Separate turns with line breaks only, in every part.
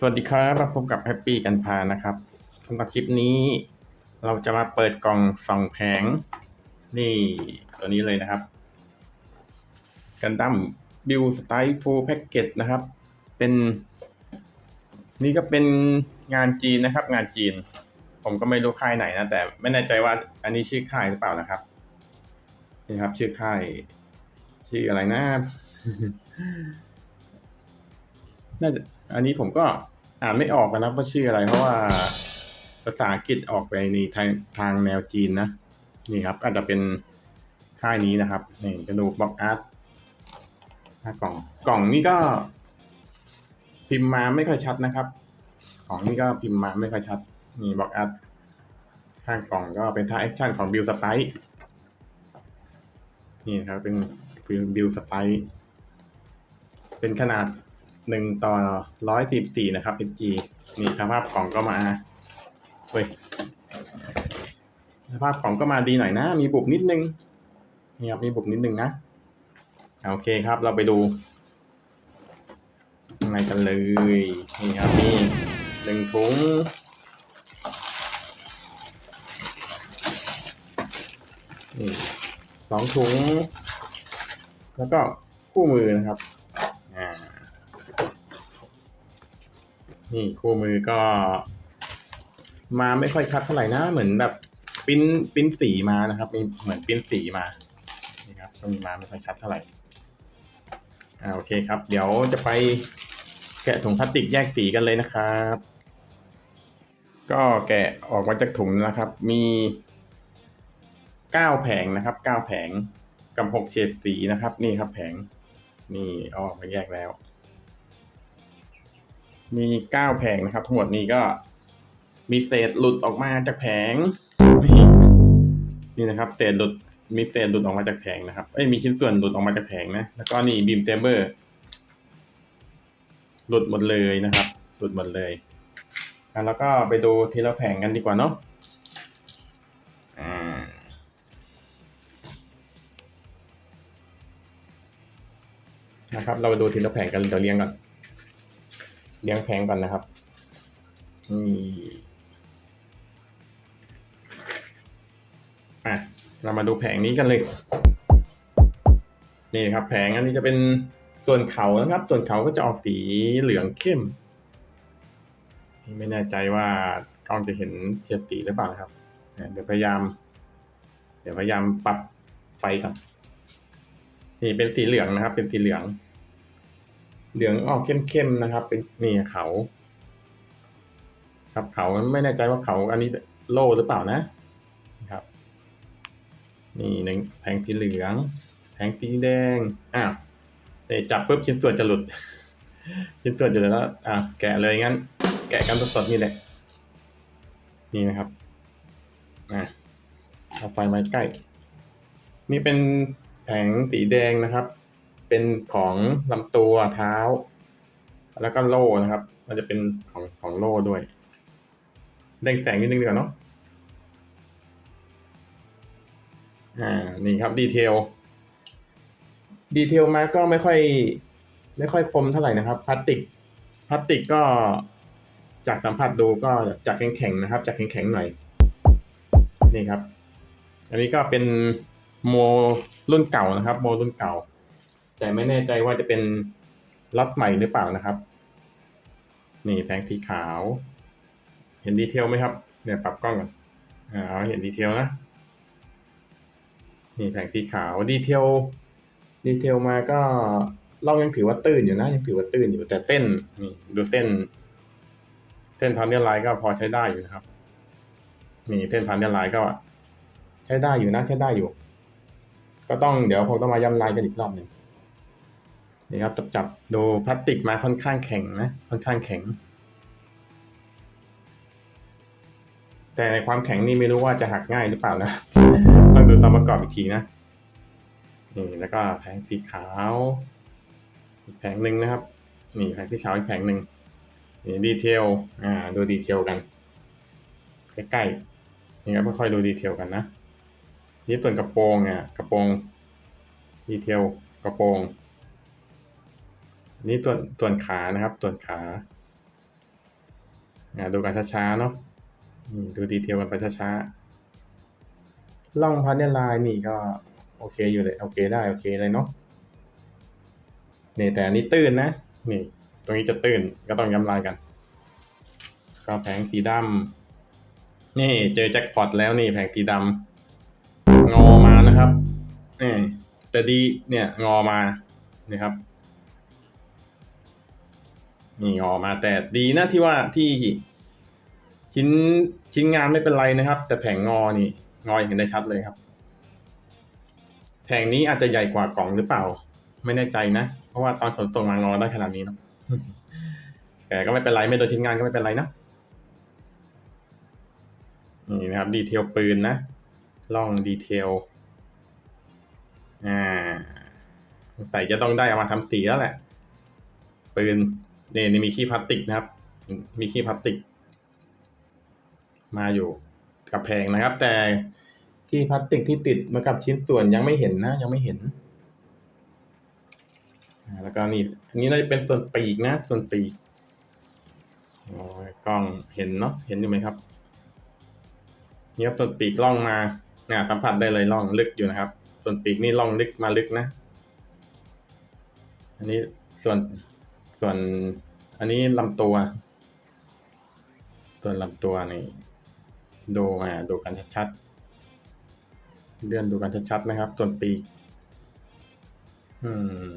สวัสดีครับมาพบกับแฮปปี้กันพานะครับสำหรับคลิปนี้ เราจะมาเปิดกล่องสองแผง นี่ตัวนี้เลยนะครับ กันดั้มบิวสไตล์ฟูลแพ็กเกจนะครับ เป็น นี่ก็เป็นงานจีนนะครับ งานจีน ผมก็ไม่รู้ค่ายไหนนะ แต่ไม่แน่ใจว่าอันนี้ชื่อค่ายหรือเปล่านะครับ นี่ครับ ชื่อค่าย ชื่ออะไรนะน่าจะ อันนี้ผมก็อ่านไม่ออกนะว่าชื่ออะไร เพราะว่าภาษาอังกฤษออกไปในทางทางแนวจีนนะนี่ครับ อาจจะเป็นค่ายนี้นะครับนี่กระดูกบล็อกอาร์ตกล่องกล่องนี่ก็ พิมพ์มาไม่ค่อยชัดนะครับ ของนี่ก็พิมพ์มาไม่ค่อยชัดนี่บล็อกอาร์ตข้างกล่องก็เป็นท่าแอคชั่นของบิลสไปนี่ครับเป็นบิลสไปเป็นขนาด หนึ่งต่อร้อยสิบสี่นะครับ PG นี่สภาพของก็มาเฮ้ยสภาพของก็มาดีหน่อยนะ มีบุบนิดนึงนี่ครับมีบุบนิดนึงนะโอเคครับ เราไปดูยังไงกันเลยนี่ครับมีหนึ่งถุงสองถุง แล้วก็คู่มือนะครับ นี่คู่มือก็ มาไม่ค่อยชัดเท่าไหร่นะเหมือนแบบปิ้นปิ้นสีมานะครับมีเหมือนปิ้นสีมานี่ครับก็มีมาไม่ค่อยชัดเท่าไหร่อ่าโอเคครับ เดี๋ยวจะไปแกะถุงพลาสติกแยกสีกันเลยนะครับ ก็แกะออกมาจากถุงนะครับ มีเก้าแผงนะครับเก้าแผงกับหกเฉดสีนะครับ นี่ครับแผง นี่อาออกมาแยกแล้ว มีเก้าแผงนะครับ ทั้งหมดนี้ก็มีเศษหลุดออกมาจากแผง นี่นี่นะครับเศษหลุดมีเศษหลุดออกมาจากแผงนะครับเอ้ยมีชิ้นส่วนหลุดออกมาจากแผงนะแล้วก็นี่บีมเจมเบอร์ หลุดหมดเลยนะครับ หลุดหมดเลยอะแล้วก็ไปดูทีละแผงกันดีกว่าเนาะอ่านะครับ เราไปดูทีละแผงกันเดี๋ยวเรียงก่อน เรียงแผงก่อนนะครับนี่อะเรามาดูแผงนี้กันเลย นี่ครับ แผงอันนี้จะเป็นส่วนเขานะครับ ส่วนเขาก็จะออกสีเหลืองเข้ม ไม่แน่ใจว่ากล้องจะเห็นเฉดสีหรือเปล่าครับ เดี๋ยวพยายาม เดี๋ยวพยายามปรับไฟก่อนนี่เป็นสีเหลืองนะครับ เป็นสีเหลือง เหลืองออกเข้มๆนะครับ เป็นนี่เขาครับเขาไม่แน่ใจว่าเขาอันนี้โล่หรือเปล่านะครับ นี่หนึ่งแผงสีเหลืองแผงสีแดงอ้าวเดี๋ยวจับปุ๊บชิ้นส่วนจะหลุด ชิ้นส่วนจะหลุดแล้วอ่าแกะเลยงั้น แกะกันสดๆนี่แหละ นี่นะครับอะเอาไฟมาใกล้ นี่เป็นแผงสีแดงนะครับ เป็นของลำตัวเท้า แล้วก็โล่นะครับ มันจะเป็นของของโล่ด้วยแดงแต่งนิดนึงดีกว่าเนาะอ่านี่ครับดีเทลดีเทลมาก็ไม่ค่อย ไม่ค่อยคมเท่าไหร่นะครับพลาสติกพลาสติกก็จากสัมผัสดูก็จากแข็งๆนะครับ จากแข็งๆหน่อยนี่ครับ อันนี้ก็เป็นโมรุ่นเก่านะครับ โมรุ่นเก่า แต่ไม่แน่ใจว่าจะเป็นล็อตใหม่หรือเปล่านะครับ นี่แผงสีขาว เห็นดีเทลไหมครับ เนี่ยปรับกล้องก่อนอ่าเห็นดีเทลนะ นี่แผงสีขาวดีเทลดีเทลมาก็เรายังถือว่าตื้นอยู่นะยังถือว่าตื้นอยู่แต่เส้นนี่ดูเส้น เส้นพันเนียลายก็พอใช้ได้อยู่นะครับนี่เส้นพันเนียลายก็ ใช้ได้อยู่นะใช้ได้อยู่ ก็ต้องเดี๋ยวคงต้องมาย้ำลายกันอีกรอบหนึ่ง นี่ครับจับจับดูพลาสติกมาค่อนข้างแข็งนะค่อนข้างแข็ง แต่ในความแข็งนี่ไม่รู้ว่าจะหักง่ายหรือเปล่านะต้องดูตอนประกอบอีกทีนะนี่แล้วก็แผงสีขาวอีกแผงหนึ่งนะครับนี่แผงสีขาวอีกแผงหนึ่งนี่ดีเทลอ่าดูดีเทลกันใกล้ๆนี่ครับค่อยๆดูดีเทลกันนะนี่ส่วนกระโปรงเนี่ยกระโปรงดีเทลกระโปรง นี่ส่วนส่วนขานะครับส่วนขาดูกันช้าๆเนาะดูดีเทลกันไปช้าๆล่องพันเนี่ยลายนี่ก็โอเคอยู่เลยโอเคได้โอเคเลยเนาะนี่แต่อันนี้ตื้นนะนี่ ตรงนี้จะตื้นก็ต้องย้ำลายกันก็แผงสีดำนี่เจอแจ็คพอตแล้วนี่แผงสีดำงอมานะครับนี่แต่ดีเนี่ยงอมานี่ครับ นี่งอกมาแต่ดีนะที่ว่าที่ชิ้นชิ้นงานไม่เป็นไรนะครับ แต่แผงงอนี่งออย่างเห็นได้ชัดเลยครับ แผงนี้อาจจะใหญ่กว่ากล่องหรือเปล่า ไม่แน่ใจนะ เพราะว่าตอนขนส่งมางอได้ขนาดนี้เนาะแต่ก็ไม่เป็นไรไม่โดนชิ้นงานก็ไม่เป็นไรนะนี่นะครับดีเทลปืนนะล่องดีเทลอ่าใส่จะต้องได้เอามาทำสีแล้วแหละปืน นี่นี่มีขี้พลาสติกนะครับ มีขี้พลาสติก มาอยู่กับแพงนะครับ แต่ขี้พลาสติกที่ติดมากับชิ้นส่วนยังไม่เห็นนะ ยังไม่เห็นแล้วก็นี่อันนี้น่าจะเป็นส่วนปีกนะ ส่วนปีกอ้ยกล้องเห็นเนาะเห็นอยู่ไหมครับนี่ครับส่วนปีกล่องมาเนี่ยสัมผัสได้เลยล่องลึกอยู่นะครับ ส่วนปีกนี่ล่องลึกมาลึกนะ อันนี้ส่วน ส่วนอันนี้ลำตัว ส่วนลำตัวนี่ดูอ่าดูกันชัดๆเลื่อนดูกันชัดๆนะครับ ส่วนปีกอืม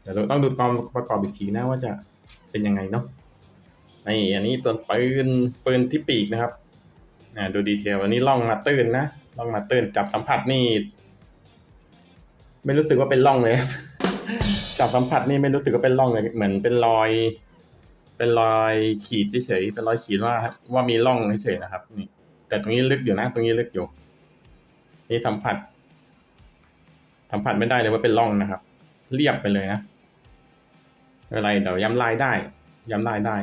เดี๋ยวเราต้องดูกองประกอบอีกทีนะว่าจะเป็นยังไงเนาะนี่อันนี้ตัวปืนปืนที่ปีกนะครับอ่าดูดีเทลอันนี้ล่องมาตื้นนะล่องมาตื้นจับสัมผัสนี่ ไม่รู้สึกว่าเป็นล่องเลย จับสัมผัสนี่ไม่รู้สึกว่าเป็นร่องเลยเหมือนเป็นรอย เป็นรอยขีดเฉยๆเป็นรอยขีดว่า ว่ามีร่องเฉยๆนะครับ นี่ แต่ตรงนี้ลึกอยู่นะ ตรงนี้ลึกอยู่ นี่สัมผัส สัมผัสไม่ได้เลยว่าเป็นร่องนะครับ เรียบไปเลยนะไม่เป็นไรเดี๋ยวย้ำลายได้ ย้ำลายได้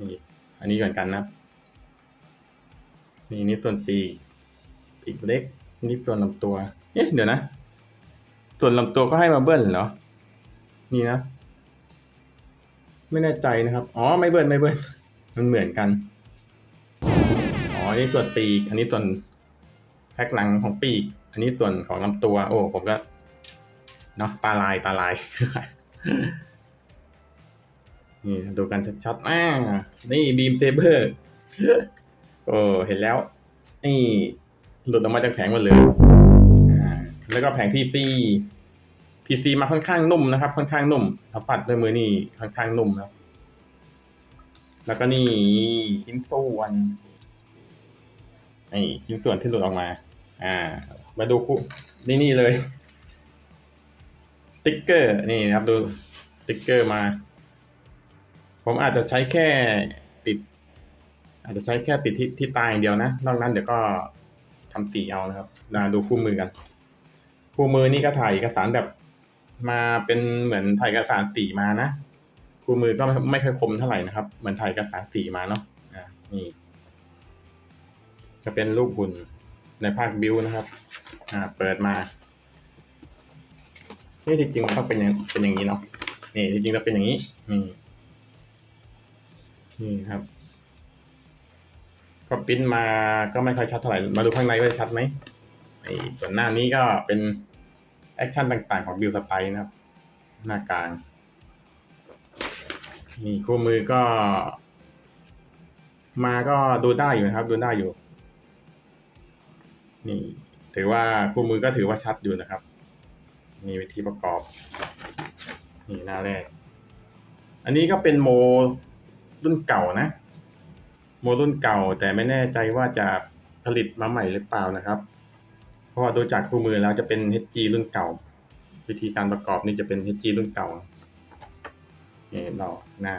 นี่ อันนี้เหมือนกันนะนี่นี่ส่วนปีกปีกเล็ก นี่ส่วนลำตัว เอ๊ะเดี๋ยวนะ ส่วนลำตัวก็ให้มาเบิ้ลเหรอ นี่นะ ไม่แน่ใจนะครับ อ๋อไม่เบิ้ลไม่เบิ้ลมันเหมือนกัน อ๋อนี่ส่วนปีก อันนี้ส่วนแพ็คหลังของปีก อันนี้ส่วนของลำตัว โอ้ผมก็เนาะปลาลายปลาลาย นี่ดูกันชัดๆอ่านี่บีมเซเบอร์ โอ้เห็นแล้ว นี่หลุดออกมาจากแผงหมดเลย แล้วก็แผงพีซี พีซีมาค่อนข้างนุ่มนะครับ ค่อนข้างนุ่มสัมผัสด้วยมือนี่ค่อนข้างนุ่มครับแล้วก็นี่ชิ้นส่วนนี่ชิ้นส่วนที่หลุดออกมา อ่า มาดูคู่นี่นี่เลยติ๊กเกอร์นี่นะครับดูติ๊กเกอร์มา ผมอาจจะใช้แค่ติด อาจจะใช้แค่ติดที่ที่ตายอย่างเดียวนะนอกนั้นเดี๋ยวก็ทำสีเอานะครับมาดูคู่มือกัน คู่มือนี่ก็ถ่ายเอกสารแบบ มาเป็นเหมือนถ่ายเอกสารสีมานะคู่มือก็ไม่ไม่ค่อยคมเท่าไหร่นะครับ เหมือนถ่ายเอกสารสีมาเนาะอ่านี่จะเป็นรูปหุ่นในภาคบิวนะครับ อ่า เปิดมานี่ที่จริงมันต้องเป็นอย่างเป็นอย่างนี้เนาะนี่ที่จริงแล้วเป็นอย่างนี้นี่นี่ครับ ก็ปิ้นมาก็ไม่ค่อยชัดเท่าไหร่ มาดูข้างในว่าจะชัดไหมไอ้ส่วนหน้านี้ก็เป็น คชั่นต่างๆของบิลสไปนะครับ หน้ากลางนี่คู่มือก็ มาก็ดูได้อยู่นะครับ ดูได้อยู่ นี่ ถือว่าคู่มือก็ถือว่าชัดอยู่นะครับ มีวิธีประกอบ นี่หน้าแรก อันนี้ก็เป็นโมรุ่นเก่านะ โมรุ่นเก่าแต่ไม่แน่ใจว่าจะผลิตมาใหม่หรือเปล่านะครับ เพราะว่าดูจากคู่มือแล้วจะเป็น HG รุ่นเก่า วิธีการประกอบนี่จะเป็น HG รุ่นเก่านี่ดอกหน้า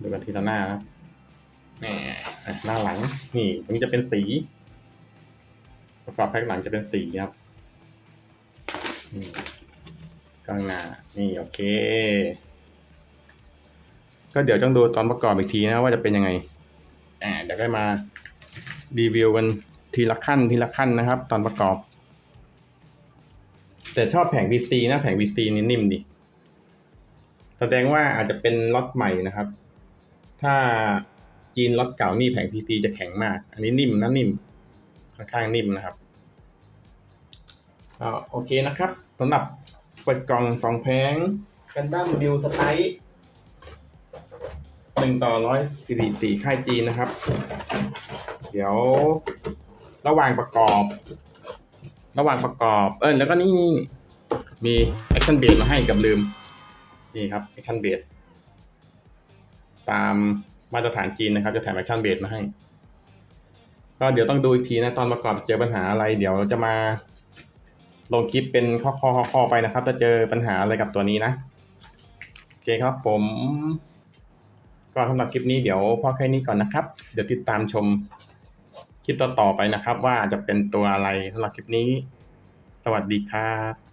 ดูกันทีละหน้าครับแหมหน้าหลัง นี่ตรงนี้จะเป็นสี ประกอบแพ็คหลังจะเป็นสีครับนี่ข้างหน้า นี่โอเค ก็เดี๋ยวต้องดูตอนประกอบอีกทีนะว่าจะเป็นยังไงอ่าเดี๋ยวก็มารีวิวกัน ทีละขั้นทีละขั้นนะครับ ตอนประกอบ แต่ชอบแผง VC นะแผง VC นี่นิ่มดีแสดงว่าอาจจะเป็นล็อตใหม่นะครับ ถ้าจีนล็อตเก่านี่แผง PC จะแข็งมาก อันนี้นิ่มนะนิ่มค่อนข้างนิ่มนะครับก็โอเคนะครับสำหรับเปิดกล่องสองแผงกันดั้มดิวสไตล์หนึ่งต่อร้อยสี่สี่ค่ายจีนนะครับ เดี๋ยว ระหว่างประกอบ ระหว่างประกอบ เออแล้วก็นี่มีแอคชั่นเบ e มาให้กับลืม นี่ครับแอคชั่นเบ e ตามมาตรฐานจีนนะครับ จะแถมแอคชั่นเบ e มาให้ ก็เดี๋ยวต้องดูอีกทีนะตอนประกอบเจอปัญหาอะไร เดี๋ยวจะมาลงคลิปเป็นข้อข้อข้อข้อไปนะครับ ถ้าเจอปัญหาอะไรกับตัวนี้นะ โอเคครับผม ก็สำหรับคลิปนี้เดี๋ยวพอแค่นี้ก่อนนะครับ เดี๋ยวติดตามชม คลิปต่อๆไปนะครับ ว่าจะเป็นตัวอะไรสำหรับคลิปนี้ สวัสดีครับ